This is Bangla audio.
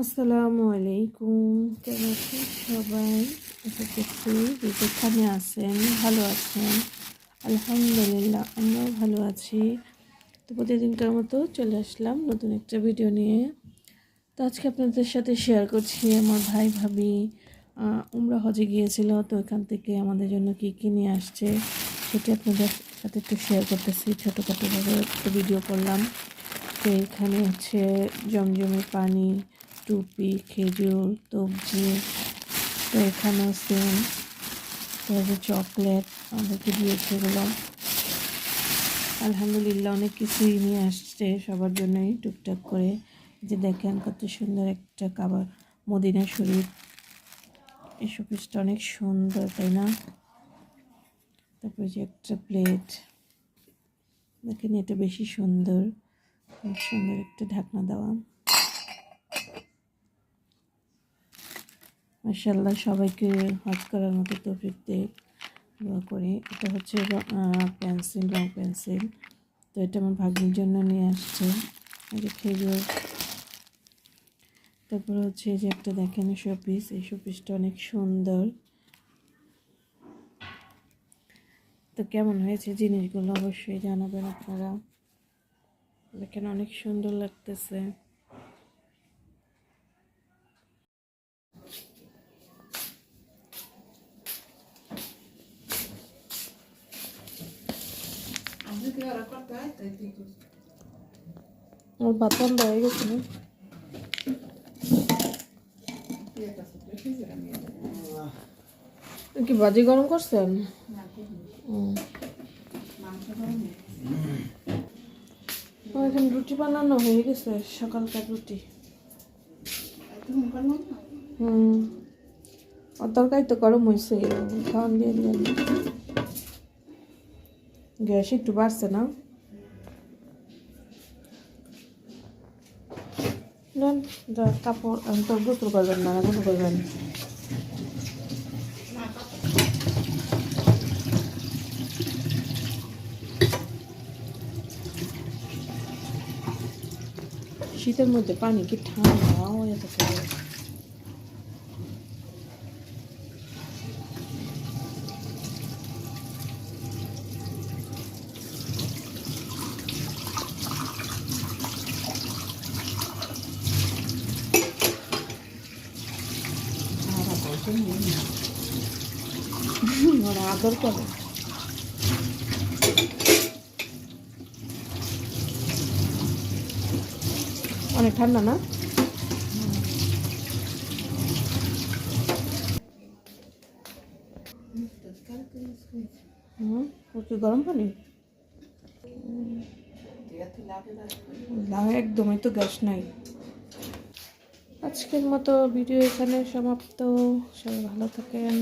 আসসালামু আলাইকুম। কেমন আছেন সবাই? আশা করছি যেখানে আছেন ভালো আছেন। আলহামদুলিল্লাহ, আমরাও ভালো আছি। তো প্রতিদিনকার মতো চলে আসলাম নতুন একটা ভিডিও নিয়ে। তো আজকে আপনাদের সাথে শেয়ার করছি আমার ভাই, ভাবি। উমরা হজে গিয়েছিল, তো এখান থেকে আমাদের জন্য কী কী নিয়ে আসছে সেটি আপনাদের সাথে একটু শেয়ার করতেছি। ছোটোখাটোভাবে একটা ভিডিও করলাম। তো এখানে হচ্ছে জমজমের পানি টুপি, খেজুর সবজি তো এখানেও সেম তো যে চকলেট আমাদেরকে দিয়েছে এগুলো। আলহামদুলিল্লাহ অনেক কিছুই নিয়ে আসছে সবার জন্যই টুকটাক করে। যে দেখেন কত সুন্দর একটা কাবার, মদিনা শরীফ। এই শোপিসটা অনেক সুন্দর, তাই না? তারপরে যে একটা প্লেট দেখেন এটা বেশি সুন্দর সুন্দর একটা ঢাকনা দেওয়া। মাসাল্লাহ সবাইকে হজ করার মতো তৌফিক দেখ দোয়া করি। এটা হচ্ছে পেন্সিল রং পেন্সিল তো এটা আমার ভাগ্নির জন্য নিয়ে আসছে। এই যে খেজুর। তারপর হচ্ছে যে একটা দেখেন শোপিস। এই শোপিসটা অনেক সুন্দর। তো কেমন হয়েছে জিনিসগুলো অবশ্যই জানাবেন আপনারা। দেখেন অনেক সুন্দর লাগতেছে। ওর বাতাম হয়ে গেছে না কি বাজি গরম করছেন হুম। রুটি বানানো হয়ে গেছে সকালকার রুটি হুম ওর তরকারি তো গরম হয়েছে খাওয়ান দিয়ে দিয়ে গ্যাস একটু বাড়ছে না। কাপড় তো গোসল করবেন না, গোসল শীতের মধ্যে পানি কি ঠান্ডা হয়ে থাকে? ওরা আদর করে অনেক ঠান্ডা না কি গরম পানি একদমই তো গ্যাস নাই আজকের মতো ভিডিও এখানে সমাপ্ত। সবাই ভালো থাকেন।